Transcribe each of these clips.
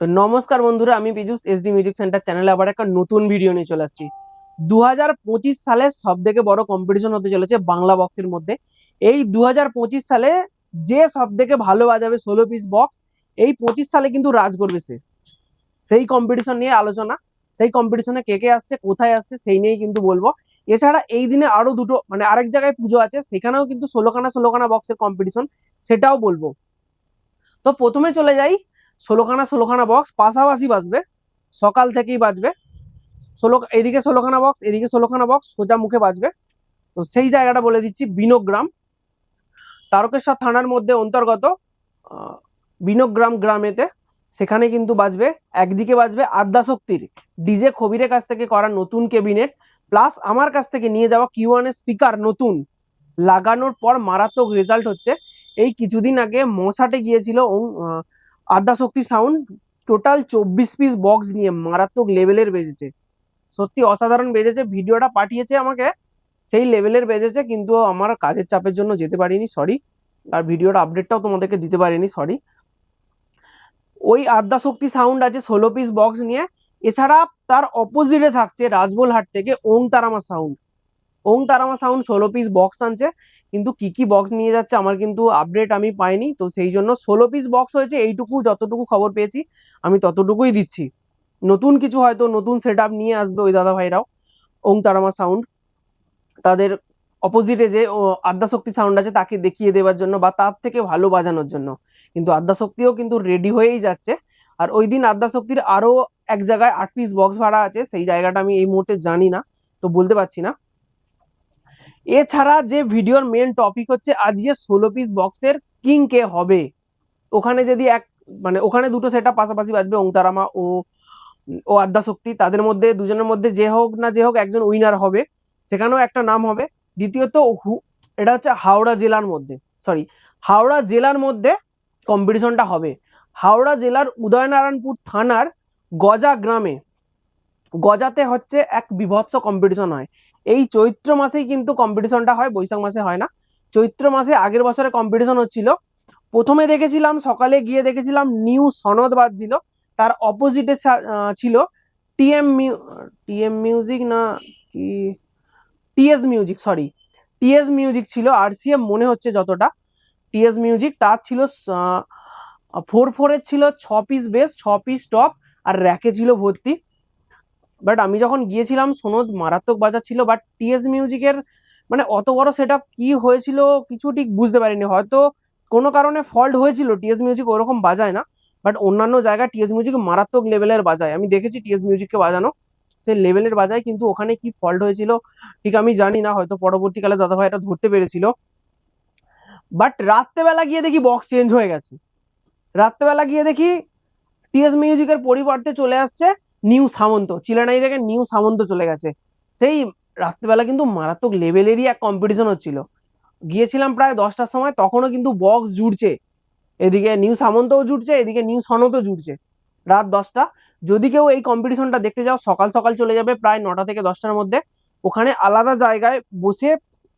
তো নমস্কার বন্ধুরা, আমি পীযুষ এসডি মিউজিক সেন্টার চ্যানেলে আবার একটা নতুন ভিডিও নিয়ে চলে আসছি। দু হাজার পঁচিশ সালে সব থেকে বড় কম্পিটিশন হতে চলেছে বাংলা বক্সের মধ্যে। এই দু হাজার পঁচিশ সালে যে সব থেকে ভালো বাজাবে ষোলো পিস বক্স এই পঁচিশ সালে কিন্তু রাজ করবে সে। সেই কম্পিটিশন নিয়ে আলোচনা, সেই কম্পিটিশনে কে কে আসছে, কোথায় আসছে, সেই নিয়েই কিন্তু বলব। এছাড়া এই দিনে আরও দুটো মানে আরেক জায়গায় পুজো আছে, সেখানেও কিন্তু ষোলোখানা ষোলোখানা বক্সের কম্পিটিশন সেটাও বলব। তো প্রথমে চলে যাই ষোলোখানা ষোলোখানা বক্স পাশাপাশি বাজবে, সকাল থেকেই বাজবে। ষোলো, এদিকে ষোলোখানা বক্স এদিকে ষোলোখানা বক্স সোজা মুখে বাজবে। তো সেই জায়গাটা বলে দিচ্ছি বিনোগ্রাম। তারকেশ্বর থানার মধ্যে অন্তর্গত বিনোগ্রাম গ্রামেতে। সেখানে কিন্তু বাজবে, একদিকে বাজবে আদ্যাশক্তির ডিজে খবিরের কাছ থেকে করা নতুন ক্যাবিনেট। প্লাস আমার কাছ থেকে নিয়ে যাওয়া কিউয়ানের স্পিকার নতুন। লাগানোর পর মারাত্মক রেজাল্ট হচ্ছে। এই কিছুদিন আগে মশাটে গিয়েছিল আদ্যাশক্তি সাউন্ড টোটাল চব্বিশ পিস বক্স নিয়ে মারাত্মক লেভেলের বেজেছে। সত্যি অসাধারণ বেজেছে, ভিডিওটা পাঠিয়েছে আমাকে, সেই লেভেলের বেজেছে, কিন্তু আমার কাজের চাপের জন্য যেতে পারিনি সরি আর ভিডিওর আপডেটটাও তোমাদেরকে দিতে পারিনি সরি ওই আদ্যাশক্তি সাউন্ড আছে ষোলো পিস বক্স নিয়ে, এছাড়া তার অপোজিটে থাকছে রাজবোলহাট থেকে ওং তারামা সাউন্ড ওং তারামা সাউন্ড ষোলো পিস বক্স আনছে। কিন্তু কি কি বক্স নিয়ে যাচ্ছে আমার কিন্তু আপডেট আমি পাইনি। তো সেই জন্য ষোলো পিস বক্স হয়েছে, এইটুকু যতটুকু খবর পেয়েছি আমি ততটুকুই দিচ্ছি। নতুন কিছু হয়তো নতুন সেট নিয়ে আসবে ওই দাদা ভাইরাও। ওং তারামা সাউন্ড তাদের অপোজিটে যে আদ্যাশক্তি সাউন্ড আছে তাকে দেখিয়ে দেওয়ার জন্য বা তার থেকে ভালো বাজানোর জন্য। কিন্তু আদ্যাশক্তিও কিন্তু রেডি হয়েই যাচ্ছে। আর ওই দিন আদ্যাশক্তির আরও এক জায়গায় আট পিস বক্স ভাড়া আছে, সেই জায়গাটা আমি এই মুহূর্তে জানি না। তো বলতে পারছি না। এছাড়া যে ভিডিওর মেন টপিক হচ্ছে আজকে ষোলো পিস বক্সের কিং কে হবে। ওখানে যদি এক মানে ওখানে দুটো সেটা পাশাপাশি বাজবে, ওংতারামা ও ও আদ্যাশক্তি। তাদের মধ্যে, দুজনের মধ্যে যে হোক না যে হোক একজন উইনার হবে। সেখানেও একটা নাম হবে। দ্বিতীয়ত এটা হচ্ছে হাওড়া জেলার মধ্যে সরি হাওড়া জেলার মধ্যে কম্পিটিশনটা হবে। হাওড়া জেলার উদয়নারায়ণপুর থানার গজা গ্রামে গজাতে হচ্ছে এক বিভৎস কম্পিটিশন হয়। এই চৈত্র মাসেই কিন্তু কম্পিটিশনটা হয়, বৈশাখ মাসে হয় না। চৈত্র মাসে আগের বছরে কম্পিটিশন হচ্ছিল। প্রথমে দেখেছিলাম, সকালে গিয়ে দেখেছিলাম নিউ সনদ বাজছিল। তার অপোজিটে ছিল টিএম টিএম মিউজিক না কি? TS music sorry TS music ছিল আর সিএম মনে হচ্ছে যতটা। টিএস মিউজিক তার ছিল ফোর ফোরের ছিল, ছ পিস বেস ছ পিস টপ আর র্যাকে ছিল ভর্তি। বাট আমি যখন গিয়েছিলাম, সোনদ মারাত্মক বাজার ছিল বাট টিএস মিউজিকের মানে অত বড় সেট কি হয়েছিল কিছু ঠিক বুঝতে পারিনি। হয়তো কোনো কারণে ফল্ট হয়েছিল টিএস মিউজিক ওরকম বাজায় না বাট অন্যান্য জায়গায় টিএস মিউজিক মারাত্মক লেভেলের বাজায়। আমি দেখেছি টিএস মিউজিককে বাজানো সে লেভেলের বাজায় কিন্তু ওখানে কি ফল্ট হয়েছিল, ঠিক আমি জানি না, হয়তো পরবর্তীকালে দাদাভাই এটা ধরতে পেরেছিল। বাট রাত্রেবেলা গিয়ে দেখি বক্স চেঞ্জ হয়ে গেছে। রাত্রেবেলা গিয়ে দেখি টিএস মিউজিকের পরিবর্তে চলে আসছে নিউ সামন্ত, চিলানাই থেকে নিউ সামন্ত চলে গেছে। সেই রাত্রেবেলা কিন্তু মারাত্মক লেভেলেরই এক কম্পিটিশন হচ্ছিল। গিয়েছিলাম প্রায় দশটার সময়, তখনও কিন্তু বক্স জুড়ছে এদিকে নিউ সামন্তও জুটছে, এদিকে নিউ সনতও জুটছে। রাত দশটা। যদি কেউ এই কম্পিটিশনটা দেখতে যাও, সকাল সকাল চলে যাবে প্রায় নটা থেকে দশটার মধ্যে। ওখানে আলাদা জায়গায় বসে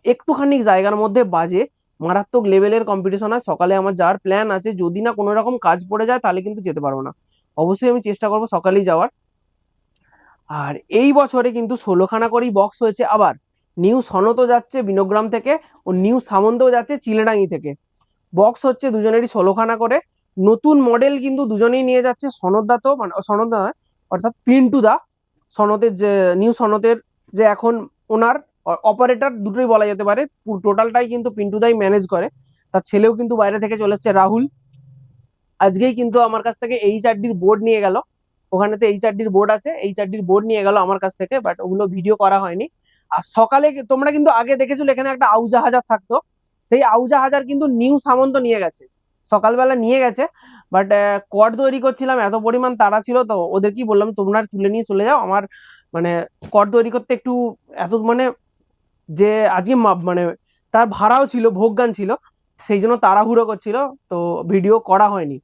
একটুখানি জায়গার মধ্যে বাজে। মারাত্মক লেভেলের কম্পিটিশন হয়। সকালে আমার যাওয়ার প্ল্যান আছে। যদি না কোনো রকম কাজ পড়ে যায়, তাহলে কিন্তু যেতে পারব না। অবশ্যই আমি চেষ্টা করব সকালেই যাওয়ার। আর এই বছরে কিন্তু ষোলোখানা করেই বক্স হয়েছে। আবার নিউ সনতও যাচ্ছে বিনোগ্রাম থেকে ও নিউ সামন্তও যাচ্ছে চিলেডাঙ্গি থেকে। বক্স হচ্ছে দুজনেরই ষোলোখানা করে। নতুন মডেল কিন্তু দুজনেই নিয়ে যাচ্ছে সনদদা তো মানে সনদদা নয়, অর্থাৎ পিন্টু দা। সনতের যে নিউ সনতের যে এখন ওনার অপারেটর দুটোই বলা যেতে পারে। টোটালটাই কিন্তু পিন্টুদাই ম্যানেজ করে। তার ছেলেও কিন্তু বাইরে থেকে চলে এসছে রাহুল। আজকেই কিন্তু আমার কাছ থেকে এইচ আরডির বোর্ড নিয়ে গেল। ওখানেতে এইচ আরডির বোর্ড আছে এইচ আরডির বোর্ড নিয়ে গেল আমার কাছ থেকে বাট ওগুলো ভিডিও করা হয়নি। আর সকালে তোমরা কিন্তু আগে দেখেছিলে, এখানে একটা আউজা হাজার থাকতো। সেই আউজা হাজার কিন্তু নিউ সামন্ত নিয়ে গেছে। সকালবেলা নিয়ে গেছে বাট কড তৈরি করছিলাম, এত পরিমাণ তারা ছিল, তো ওদের কি বললাম, তোমরা তুলে নিয়ে চলে যাও। আমার মানে কড তৈরি করতে একটু, এত মানে যে আজকে মানে তার ভাড়াও ছিল ভোগগান ছিল, সেই জন্য তাড়াহুড়ো করছিল, তো ভিডিও করা হয়নি।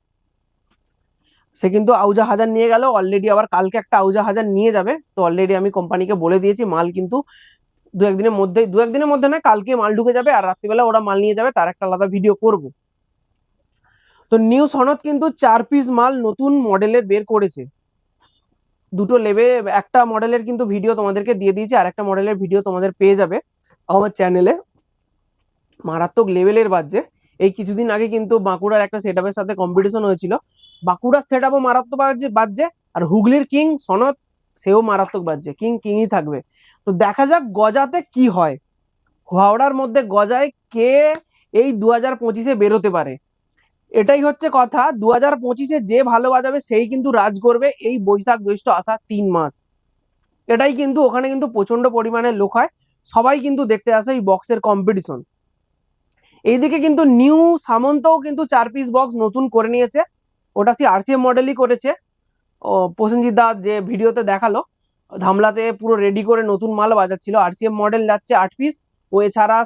সে কিন্তু আউজা হাজার নিয়ে গেল অলরেডি আবার কালকে একটা আউজা হাজার নিয়ে যাবে। তো অলরেডি আমি কোম্পানিকে বলে দিয়েছি, মাল কিন্তু দু একদিনের মধ্যে দু একদিনের মধ্যে না কালকে মাল ঢুকে যাবে আর রাত্রিবেলা ওরা মাল নিয়ে যাবে, তার একটা আলাদা ভিডিও করব। তো নিউ সনদ কিন্তু চার পিস মাল নতুন মডেলের বের করেছে। দুটো লেবে একটা মডেলের কিন্তু ভিডিও তোমাদেরকে দিয়ে দিয়েছি, আর একটা মডেলের ভিডিও তোমাদের পেয়ে যাবে আমার চ্যানেলে মারাত্মক লেভেলের বাজছে। এই কিছুদিন আগে কিন্তু বাঁকুড়ার একটা সেট সাথে কম্পিটিশন হয়েছিল। বাঁকুড়ার সেট আপও মারাত্মক বাজছে, আর হুগলির কিং সনদ সেও মারাত্মক বাজছে কিং কিংই থাকবে। তো দেখা যাক গজাতে কি হয়। হাওড়ার মধ্যে গজায় কে এই দু হাজার পঁচিশে বেরোতে পারে? এটাই হচ্ছে কথা। দু হাজার পঁচিশে যে ভালো বাজাবে, সেই কিন্তু রাজ করবে এই বৈশাখ জ্যৈষ্ঠ আসা তিন মাস। এটাই কিন্তু ওখানে কিন্তু প্রচণ্ড পরিমাণে লোক হয়। সবাই কিন্তু দেখতে আসে এই বক্সের কম্পিটিশন এইদিকে কিন্তু নিউ সামন্তও কিন্তু চার পিস বক্স নতুন করে নিয়েছে। ওটা সে আরসিএম মডেলই করেছে। ও, প্রসেনজিৎ দা যে ভিডিওতে দেখাল, ধামলাতে পুরো রেডি করে নতুন মাল বাজাচ্ছিল। আরসিএম মডেল যাচ্ছে আট পিস ও এছাড়া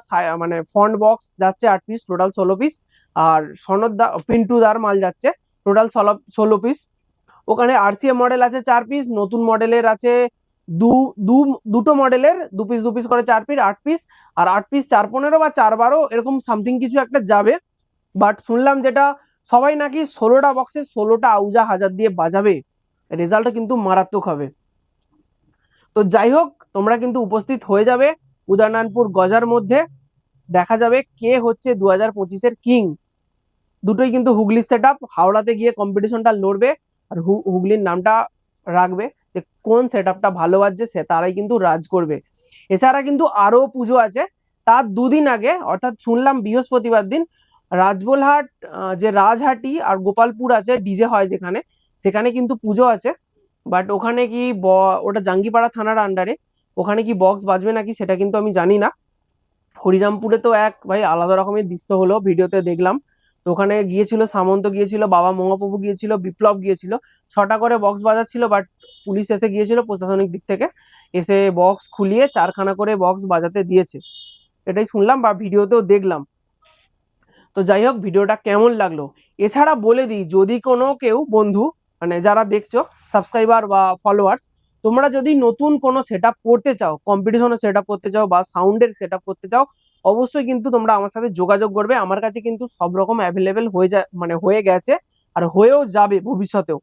মানে ফন্ট বক্স যাচ্ছে আট পিস টোটাল ষোলো পিস আর সনদ দা, পিন্টু দার মাল যাচ্ছে টোটাল ষোলো ষোলো পিস ওখানে আরসিএম মডেল আছে চার পিস নতুন মডেলের আছে দু দু, দুটো মডেলের, দু পিস দু পিস করে চার পিস আট পিস আর আট পিস চার পনেরো বা চার বারো, এরকম সামথিং কিছু একটা যাবে। বাট শুনলাম যেটা সবাই নাকি ষোলোটা বক্সে ষোলোটা আউজা হাজার দিয়ে বাজাবে। রেজাল্টটা কিন্তু মারাত্মক হবে। তো যাই হোক, তোমরা কিন্তু উপস্থিত হয়ে যাবে উদয়নারায়ণপুর গজার মধ্যে। দেখা যাবে কে হচ্ছে দু হাজার পঁচিশের কিং দুটোই কিন্তু হুগলির সেট আপ হাওড়াতে গিয়ে কম্পিটিশনটা লড়বে। আর হুগলির নামটা রাখবে। যে কোন সেট আপটা ভালো বাজছে সে তারাই কিন্তু রাজ করবে। এছাড়া কিন্তু আরও পুজো আছে। তার দুদিন আগে, অর্থাৎ শুনলাম বৃহস্পতিবার দিন, রাজবোলহাট যে রাজহাটি আর গোপালপুর আছে, ডিজে হয় যেখানে, সেখানে কিন্তু পুজো আছে। বাট ওখানে কি ব- ওটা জাঙ্গিপাড়া থানার আন্ডারে ওখানে কি বক্স বাজবে নাকি সেটা কিন্তু আমি জানি না। হরিরামপুরে তো এক, ভাই আলাদা রকমের দৃশ্য হলো, ভিডিওতে দেখলাম। তো ওখানে গিয়েছিল, সামন্ত গিয়েছিল, বাবা মহাপ্রভু গিয়েছিল, বিপ্লব গিয়েছিল। ছটা করে বক্স বাজাচ্ছিল বাট পুলিশ এসে গিয়েছিল প্রশাসনিক দিক থেকে। এসে বক্স খুলিয়ে চারখানা করে বক্স বাজাতে দিয়েছে। এটাই শুনলাম বা ভিডিওতেও দেখলাম। তো যাই হোক, ভিডিওটা কেমন লাগল? এছাড়া বলে দিই, যদি কোনো কেউ বন্ধু মানে যারা দেখছ সাবস্ক্রাইবার বা ফলোয়ার্স তোমরা যদি নতুন কোনো সেট করতে চাও কম্পিটিশনের সেট করতে চাও বা সাউন্ডের সেট করতে চাও অবশ্যই কিন্তু তোমরা আমার সাথে যোগাযোগ করবে। আমার কাছে কিন্তু সব রকম অ্যাভেলেবেল হয়ে যায় মানে হয়ে গেছে আর হয়েও যাবে ভবিষ্যতেও।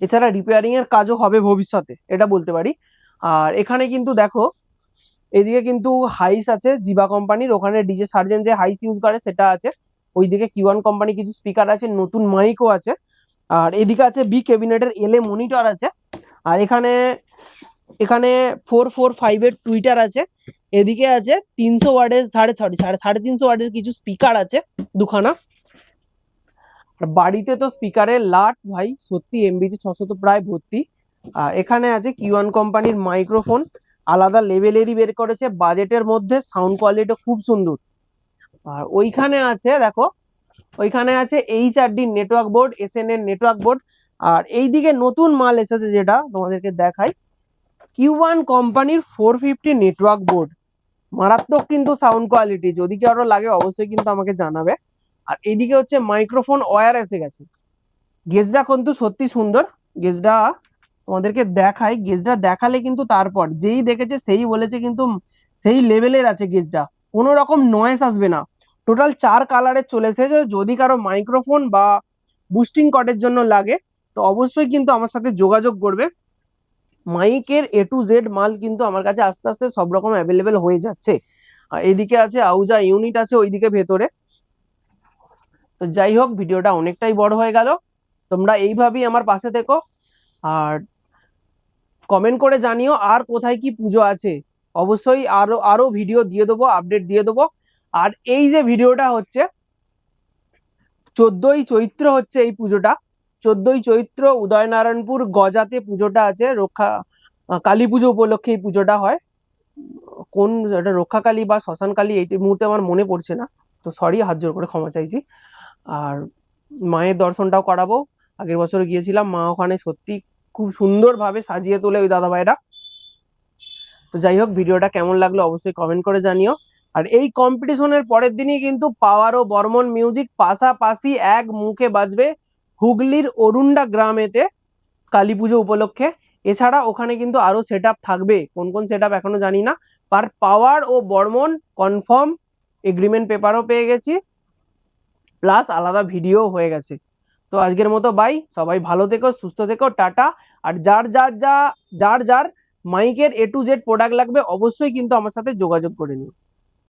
এছাড়া রিপেয়ারিং এর কাজও হবে ভবিষ্যতে, এটা বলতে পারি। আর এখানে কিন্তু দেখো, এদিকে কিন্তু হাইস আছে জিবা কোম্পানির ওখানে ডিজে সার্জেন যে হাইস ইউজ করে সেটা আছে। ওইদিকে কিওয়ান কোম্পানি কিছু স্পিকার আছে, নতুন মাইকও আছে। আর এদিকে আছে বি ক্যাবিনেটের এলএ মনিটর আছে। আর এখানে এখানে ফোর ফোর ফাইভের টুইটার আছে। এদিকে আছে তিনশো ওয়ার্ডের সাড়ে সরি সাড়ে সাড়ে তিনশো ওয়ার্ডের কিছু স্পিকার আছে দুখানা। আর বাড়িতে তো স্পিকারের লাট ভাই, সত্যি এমবিতে ছশো তো প্রায় ভর্তি। আর এখানে আছে কিওয়ান কোম্পানির মাইক্রোফোন আলাদা লেভেলেরই বের করেছে বাজেটের মধ্যে সাউন্ড কোয়ালিটি খুব সুন্দর। আর ওইখানে আছে, দেখো, ওইখানে আছে H R D network board S N এর নেটওয়ার্ক বোর্ড আর এইদিকে নতুন মাল এসেছে যেটা তোমাদেরকে দেখাই। কিউ ওয়ান কোম্পানির ফোর ফিফটি নেটওয়ার্ক বোর্ড মারাত্মক কিন্তু সাউন্ড কোয়ালিটি যদি কারও লাগে অবশ্যই কিন্তু আমাকে জানাবে। আর এইদিকে হচ্ছে মাইক্রোফোন ওয়ার এসে গেছে। গেজটা কিন্তু সত্যি সুন্দর। গেজটা তোমাদেরকে দেখাই। গেজটা দেখালে কিন্তু তারপর, যেই দেখেছে সেই বলেছে কিন্তু সেই লেভেলের আছে গেজটা। কোনো রকম নয়েস আসবে না। টোটাল চার কালারের চলে এসেছে। যদি কারও মাইক্রোফোন বা বুস্টিং কটের জন্য লাগে, তো অবশ্যই কিন্তু আমার সাথে যোগাযোগ করবে। মাইকের এ টু জেড মাল কিন্তু আমার কাছে আস্তে আস্তে সব রকম অ্যাভেলেবেল হয়ে যাচ্ছে। আর এদিকে আছে আউজা ইউনিট আছে ওইদিকে ভেতরে। তো যাই হোক, ভিডিওটা অনেকটাই বড় হয়ে গেল। তোমরা এইভাবেই আমার পাশে থেকো। আর কমেন্ট করে জানিও আর কোথায় কি পুজো আছে। অবশ্যই আরও আরও ভিডিও দিয়ে দেবো আপডেট দিয়ে দেবো। আর এই যে ভিডিওটা হচ্ছে, চোদ্দই চৈত্র হচ্ছে এই পুজোটা। চোদ্দই চৈত্র উদয়নারায়ণপুর গজাতে পুজোটা আছে, রক্ষা কালী পুজো উপলক্ষে এই পুজোটা হয়। কোন এটা রক্ষা কালী বা শ্মশান কালী এই মুহূর্তে আমার মনে পড়ছে না, তো সরি হাত জোর করে ক্ষমা চাইছি। আর মায়ের দর্শনটাও করাবো। আগের বছর গিয়েছিলাম, মা ওখানে সত্যি খুব সুন্দরভাবে সাজিয়ে তোলে ওই দাদা ভাইরা তো যাই হোক, ভিডিওটা কেমন লাগল অবশ্যই কমেন্ট করে জানিও। আর এই কম্পিটিশনের পরের দিনই কিন্তু পাওয়ার ও বর্মন মিউজিক পাশাপাশি এক মুখে বাজবে হুগলির অরুণ্ডা গ্রামেতে কালী পুজো উপলক্ষে। এছাড়া ওখানে কিন্তু আরও সেট থাকবে। কোন কোন সেট এখনও জানি না। পার পাওয়ার ও বর্মন কনফার্ম এগ্রিমেন্ট পেপারও পেয়ে গেছি। প্লাস আলাদা ভিডিও হয়ে গেছে। তো আজকের মতো বাই সবাই ভালো থেকো, সুস্থ থেকো, টাটা। আর যার যার, যা, যার যার মাইকের এ টু জেড প্রোডাক্ট লাগবে, অবশ্যই কিন্তু আমার সাথে যোগাযোগ করে নিও।